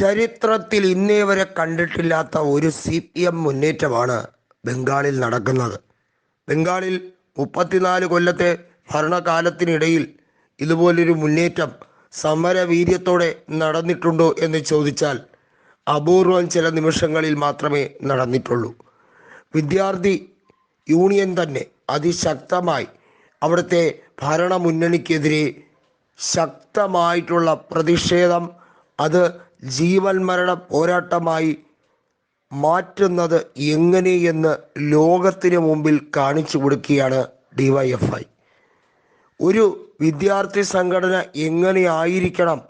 ചരിത്രത്തിൽ ഇന്നേ വരെ കണ്ടിട്ടില്ലാത്ത ഒരു സി പി എം മുന്നേറ്റമാണ് ബംഗാളിൽ നടക്കുന്നത്. ബംഗാളിൽ മുപ്പത്തിനാല് കൊല്ലത്തെ ഭരണകാലത്തിനിടയിൽ ഇതുപോലൊരു മുന്നേറ്റം സമരവീര്യത്തോടെ നടന്നിട്ടുണ്ടോ എന്ന് ചോദിച്ചാൽ അപൂർവം ചില നിമിഷങ്ങളിൽ മാത്രമേ നടന്നിട്ടുള്ളൂ. വിദ്യാർത്ഥി യൂണിയൻ തന്നെ അതിശക്തമായി അവിടുത്തെ ഭരണമുന്നണിക്കെതിരെ ശക്തമായിട്ടുള്ള പ്രതിഷേധം അത് ജീവൻ മരണ പോരാട്ടമായി മാറ്റുന്നത് എങ്ങനെയെന്ന് ലോകത്തിന് മുമ്പിൽ കാണിച്ചു കൊടുക്കുകയാണ് ഡിവൈഎഫ്ഐ. ഒരു വിദ്യാർത്ഥി സംഘടന എങ്ങനെയായിരിക്കണം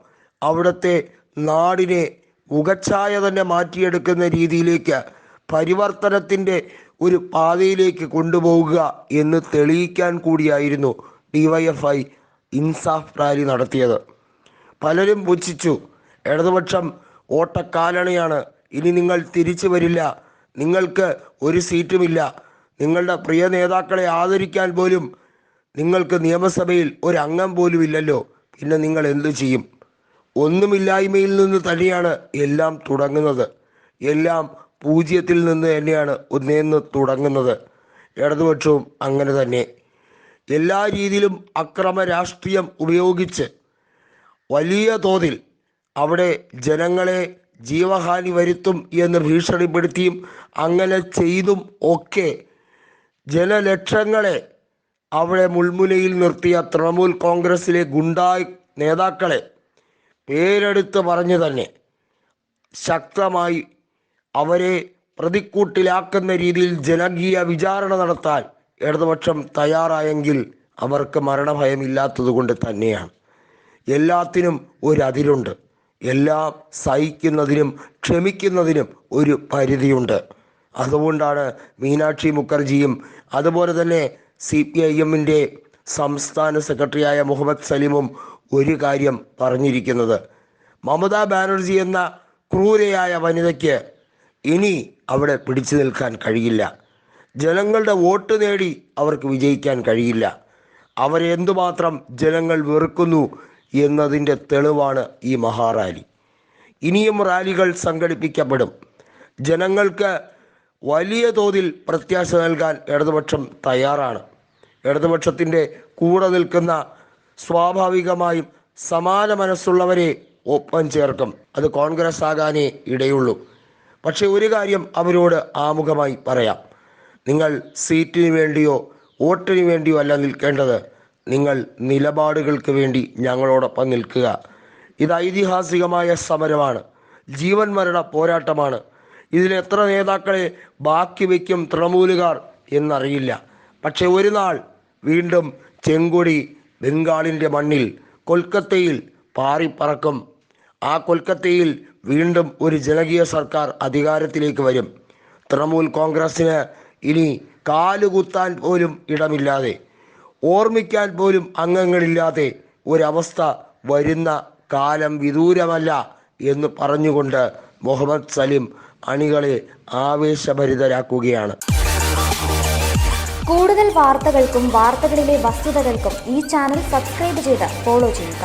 അവിടുത്തെ നാടിനെ മുഖച്ഛായ തന്നെ മാറ്റിയെടുക്കുന്ന രീതിയിലേക്ക് പരിവർത്തനത്തിന്റെ ഒരു പാതയിലേക്ക് കൊണ്ടുപോവുക എന്ന് തെളിയിക്കാൻ കൂടിയായിരുന്നു ഡിവൈഎഫ്ഐ ഇൻസാഫ് റാലി നടത്തിയത്. പലരും പുച്ഛിച്ചു ഇടതുപക്ഷം ഓട്ടക്കാലണിയാണ്. ഇനി നിങ്ങൾ തിരിച്ചു വരില്ല. നിങ്ങൾക്ക് ഒരു സീറ്റുമില്ല. നിങ്ങളുടെ പ്രിയ നേതാക്കളെ ആദരിക്കാൻ പോലും നിങ്ങൾക്ക് നിയമസഭയിൽ ഒരു അംഗം പോലും ഇല്ലല്ലോ പിന്നെ നിങ്ങൾ എന്തു ചെയ്യും? ഒന്നുമില്ലായ്മയിൽ നിന്ന് തന്നെയാണ് എല്ലാം തുടങ്ങുന്നത്. എല്ലാം പൂജ്യത്തിൽ നിന്ന് തന്നെയാണ് ഒന്നേന്ന് തുടങ്ങുന്നത്. ഇടതുപക്ഷവും അങ്ങനെ തന്നെ. എല്ലാ രീതിയിലും അക്രമ രാഷ്ട്രീയം ഉപയോഗിച്ച് വലിയ തോതിൽ അവിടെ ജനങ്ങളെ ജീവഹാനി വരുത്തും എന്ന് ഭീഷണിപ്പെടുത്തിയും അങ്ങനെ ചെയ്തും ഒക്കെ ജനലക്ഷങ്ങളെ അവിടെ മുൾമുനയിൽ നിർത്തിയ തൃണമൂൽ കോൺഗ്രസിലെ ഗുണ്ടായ് നേതാക്കളെ പേരെടുത്ത് പറഞ്ഞു തന്നെ. ശക്തമായി അവരെ പ്രതിക്കൂട്ടിലാക്കുന്ന രീതിയിൽ ജനകീയ വിചാരണ നടത്താൻ ഇടതുപക്ഷം തയ്യാറായെങ്കിൽ അവർക്ക് മരണഭയമില്ലാത്തത് കൊണ്ട് തന്നെയാണ്. എല്ലാത്തിനും ഒരതിരുണ്ട് എല്ലാം സഹിക്കുന്നതിനും ക്ഷമിക്കുന്നതിനും ഒരു പരിധിയുണ്ട്. അതുകൊണ്ടാണ് മീനാക്ഷി മുഖർജിയും അതുപോലെ തന്നെ സി പി ഐ എമ്മിന്റെ സംസ്ഥാന സെക്രട്ടറിയായ മുഹമ്മദ് സലീമും ഒരു കാര്യം പറഞ്ഞിരിക്കുന്നത്. മമതാ ബാനർജി എന്ന ക്രൂരയായ വനിതയ്ക്ക് ഇനി അവിടെ പിടിച്ചു നിൽക്കാൻ കഴിയില്ല. ജനങ്ങളുടെ വോട്ട് നേടി അവർക്ക് വിജയിക്കാൻ കഴിയില്ല. അവരെ എന്തുമാത്രം ജനങ്ങൾ വെറുക്കുന്നു എന്നതിന്റെ തെളിവാണ് ഈ മഹാറാലി. ഇനിയും റാലികൾ സംഘടിപ്പിക്കപ്പെടും. ജനങ്ങൾക്ക് വലിയ തോതിൽ പ്രത്യാശ നൽകാൻ ഇടതുപക്ഷം തയ്യാറാണ്. ഇടതുപക്ഷത്തിന്റെ കൂടെ നിൽക്കുന്ന സ്വാഭാവികമായും സമാന മനസ്സുള്ളവരെ ഒപ്പം ചേർക്കും. അത് കോൺഗ്രസ് ആകാനേ ഇടയുള്ളൂ. പക്ഷെ ഒരു കാര്യം അവരോട് ആമുഖമായി പറയാം. നിങ്ങൾ സീറ്റിന് വേണ്ടിയോ വോട്ടിന് വേണ്ടിയോ അല്ല നിൽക്കേണ്ടത് നിങ്ങൾ നിലപാടുകൾക്ക് വേണ്ടി ഞങ്ങളോടൊപ്പം നിൽക്കുക. ഇത് ഐതിഹാസികമായ സമരമാണ്. ജീവൻ മരണ പോരാട്ടമാണ്. ഇതിൽ എത്ര നേതാക്കളെ ബാക്കി വയ്ക്കും തൃണമൂലുകാർ എന്നറിയില്ല. പക്ഷെ ഒരു നാൾ വീണ്ടും ചെങ്കൊടി ബംഗാളിന്റെ മണ്ണിൽ കൊൽക്കത്തയിൽ പാറിപ്പറക്കും. ആ കൊൽക്കത്തയിൽ വീണ്ടും ഒരു ജനകീയ സർക്കാർ അധികാരത്തിലേക്ക് വരും. തൃണമൂൽ കോൺഗ്രസ്സിന് ഇനി കാലുകുത്താൻ പോലും ഇടമില്ലാതെ ഓർമ്മിക്കാൻ പോലും അംഗങ്ങളില്ലാതെ ഒരവസ്ഥ വരുന്ന കാലം വിദൂരമല്ല എന്ന് പറഞ്ഞുകൊണ്ട് മുഹമ്മദ് സലിം അണികളെ ആവേശഭരിതരാക്കുകയാണ്. കൂടുതൽ വാർത്തകൾക്കും വാർത്തകളിലെ വസ്തുതകൾക്കും ഈ ചാനൽ സബ്സ്ക്രൈബ് ചെയ്ത് ഫോളോ ചെയ്യുക.